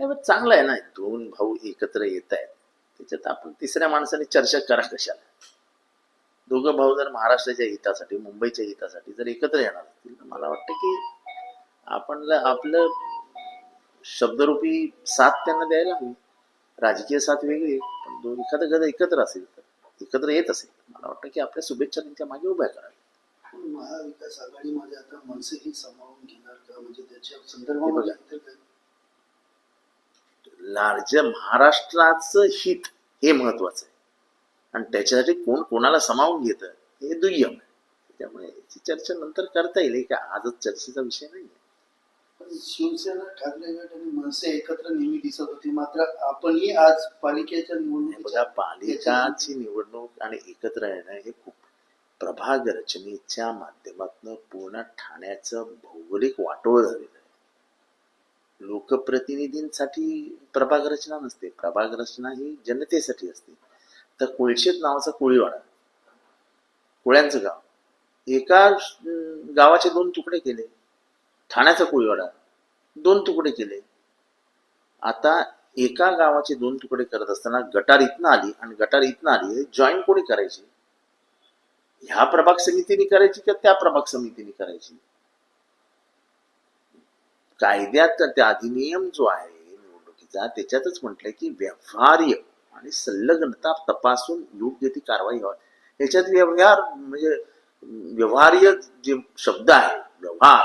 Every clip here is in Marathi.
नाही, चांगलं आहे ना दोन भाऊ एकत्र येत आहेत. त्याच्यात आपण तिसऱ्या माणसाने चर्चा करा कशाला? दोघं भाऊ जर महाराष्ट्राच्या हितासाठी मुंबईच्या हितासाठी जर एकत्र येणार असतील तर मला वाटतं की आपण आपलं शब्दरूपी साथ त्यांना द्यायला हवी. राजकीय साथ वेगळी पण दोन एखादं गद एकत्र असेल तर एकत्र येत असेल मला वाटतं की आपल्या शुभेच्छा त्यांच्या मागे उभ्या कराव्या. महाविकास आघाडीमध्ये आता मनसेही सामावून घेणार का? म्हणजे त्याच्या संदर्भामध्ये लार्ज महाराष्ट्राचं हित हे महत्वाचं आहे. आणि त्याच्यासाठी कोण कोणाला सामावून घेतं हे दुय्यम आहे. त्यामुळे याची चर्चा नंतर करता येईल. काय आजच चर्चेचा विषय नाही पण शिवसेना ठाकरे गट आणि मनसे एकत्र नेहमी दिसत होती. मात्र आपणही आज पालिकेच्या निवडणुकीच्या बघा पालिकाची निवडणूक आणि एकत्र येणं हे खूप प्रभाग रचनेच्या माध्यमातून पूर्ण ठाण्याचं भौगोलिक वाटोळ झालेलं लोकप्रतिनिधींसाठी प्रभाग रचना नसते. प्रभाग रचना ही जनतेसाठी असते. तर कोळशेत नावाचा कोळीवाडा कोळ्यांचं गाव. एका गावाचे दोन तुकडे केले. ठाण्याचा कोळीवाडा दोन तुकडे केले. आता एका गावाचे दोन तुकडे करत असताना गटार इथनं आली आणि गटार इथनं आली जॉईन कोणी करायची? ह्या प्रभाग समितीने करायची का त्या प्रभाग समितीने करायची? कायद्यात त्या अधिनियम जो आहे निवडणुकीचा त्याच्यातच म्हटलंय की व्यवहार्य आणि संलग्नता तपासून योग्य ती कारवाई व्हावी. याच्यात व्यवहार म्हणजे व्यवहार्य जे शब्द आहे व्यवहार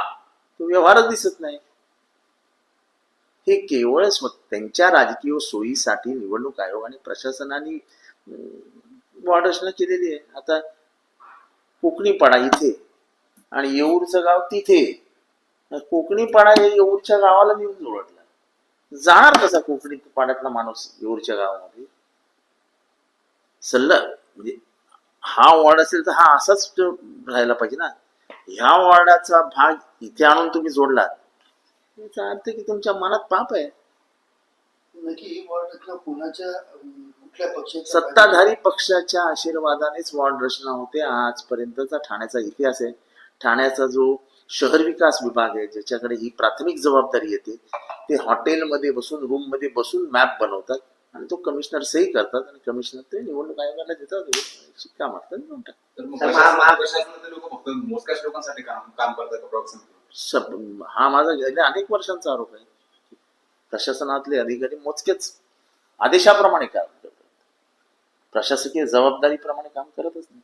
तो व्यवहारच दिसत नाही. हे केवळ त्यांच्या राजकीय सोयीसाठी निवडणूक आयोग आणि प्रशासनाने वाढ रचना केलेली आहे. आता कोकणी पाडा इथे आणि येऊरचं गाव तिथे कोकणी पाडा हे येऊरच्या गावाला नेऊन जोडला जाणार कसा कोकणी पाड्यातला माणूस येऊरच्या गावामध्ये? सल्ला म्हणजे हा वॉर्ड असेल तर हा असाच राहायला पाहिजे ना. ह्या वॉर्डाचा भाग इथे आणून तुम्ही जोडलात. याचा अर्थ की तुमच्या मनात पाप आहे. नक्की ही वॉर्ड कोणाच्या सत्ताधारी पक्षाच्या आशीर्वादानेच वॉर्ड रचना होते. आजपर्यंतचा ठाण्याचा इतिहास आहे. ठाण्याचा जो शहर विकास विभाग आहे ज्याच्याकडे ही प्राथमिक जबाबदारी येते ते हॉटेलमध्ये बसून रूममध्ये बसून मॅप बनवतात आणि तो कमिशनर सही करतात आणि कमिशनर ते निवडणूक आयोगाला देतात शिक्का मारतात देऊन टाकतात. हा माझा गेल्या अनेक वर्षांचा आरोप आहे. प्रशासनातले अधिकारी मोजकेच आदेशाप्रमाणे काम करतात. प्रशासकीय जबाबदारीप्रमाणे काम करतच नाही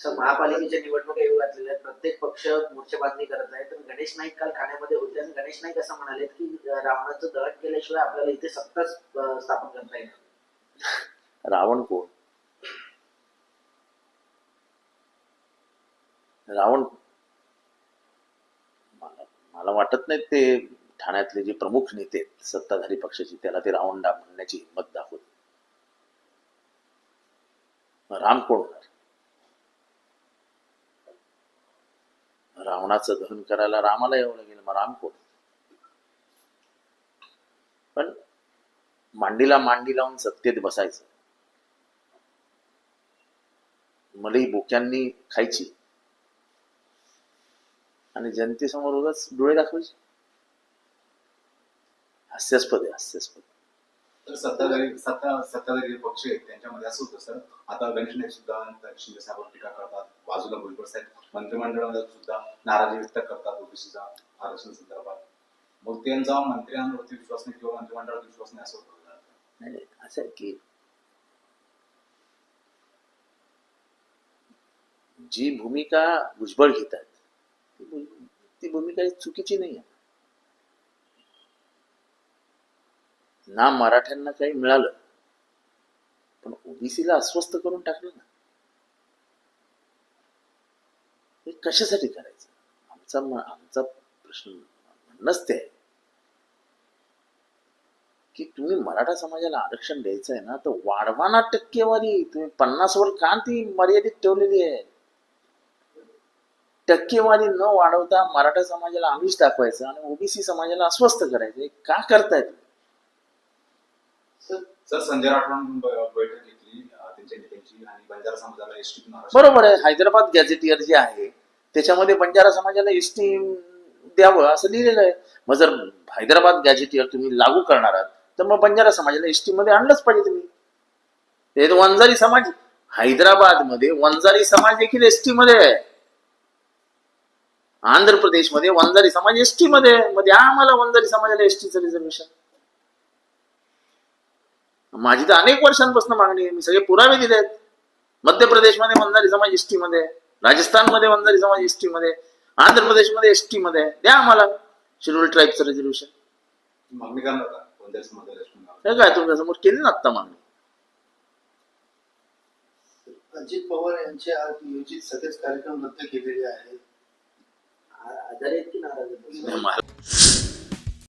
सर महापालिकेच्या निवडणुका येऊ घातलेल्या आहेत. प्रत्येक पक्ष मोर्चेबांधणी करत आहे. तर गणेश नाईक काल ठाण्यामध्ये होते आणि गणेश नाईक असं म्हणाले की रावणाचं दहन केल्याशिवाय आपल्याला इथे सत्ताच स्थापन करता येणार रावण कोण? रावण मला वाटत नाही ते ठाण्यातले जे प्रमुख नेते सत्ताधारी पक्षाचे त्याला ते रावण म्हणण्याची हिंमत दाखवत राम कोण होणार? रावणाचं दहन करायला रामाला यावं लागेल मग राम कोण? पण मांडीला मांडी लावून सत्तेत बसायचं. मलई बोक्यांनी खायची. आणि जनतेसमोर उगाच डोळे दाखवायचे. हास्यास्पद आहे हास्यास्पद. सत्ताधारी सत्ता सत्ताधारी पक्ष आहेत त्यांच्यामध्ये असं होतं सर. आता गणेश नाईक सुद्धा शिंदे साहेबांवर टीका करतात बाजूला भुजबळ साहेब मंत्रिमंडळामध्ये सुद्धा नाराजी व्यक्त करतात ओबीसीचा आरक्षण संदर्भात. मग त्यांचा मंत्र्यांवरती विश्वास नाही किंवा मंत्रिमंडळावर विश्वास नाही असं होतं. नाही असं आहे की जी भूमिका भुजबळ घेतात ती ती भूमिका चुकीची नाही आहे. ना मराठ्यांना काही मिळालं पण ओबीसीला अस्वस्थ करून टाकलं ना. हे कशासाठी करायचं? आमचा आमचा प्रश्न म्हणणंच ते आहे की तुम्ही मराठा समाजाला आरक्षण द्यायचं आहे ना तर वाढवा ना टक्केवारी. तुम्ही पन्नास वर का ती मर्यादित ठेवलेली आहे. टक्केवारी न वाढवता मराठा समाजाला आमिष दाखवायचं आणि ओबीसी समाजाला अस्वस्थ करायचं. हे का करताय तुम्ही? सर संजय राठोड बैठक घेतली त्यांच्या नेत्यांची आणि बंजारा समाजाला एसटी बरोबर आहे. हैदराबाद गॅझेटियर जे आहे त्याच्यामध्ये बंजारा समाजाला एस टी द्यावं असं लिहिलेलं आहे. मग जर हैदराबाद गॅझेटियर तुम्ही लागू करणार आहात तर मग बंजारा समाजाला एसटी मध्ये आणलंच पाहिजे तुम्ही. हे तर वंजारी समाज हैदराबादमध्ये वंजारी समाज देखील एसटी मध्ये आहे. आंध्र प्रदेशमध्ये वंजारी समाज एसटी मध्ये मध्ये आम्हाला वंजारी समाजाला एसटीचं रिझर्वेशन माझी तर अनेक वर्षांपासून मागणी आहे. मी सगळे पुरावे दिले आहेत. मध्य प्रदेशमध्ये वंजारी समाज एसटी मध्ये आहे. राजस्थानमध्ये वंजारी समाज एसटी मध्ये आहे. आंध्र प्रदेशमध्ये एसटी मध्ये आहे. द्या आम्हाला शेड्यूल ट्राईबचं रिझर्वेशन मागणी करणार हे काय तुमच्यासमोर केली ना आत्ता मागणी? अजित पवार यांचे आज नियोजित सगळेच कार्यक्रम रद्द केलेले आहेत आ- आजारी आहेत की नाराज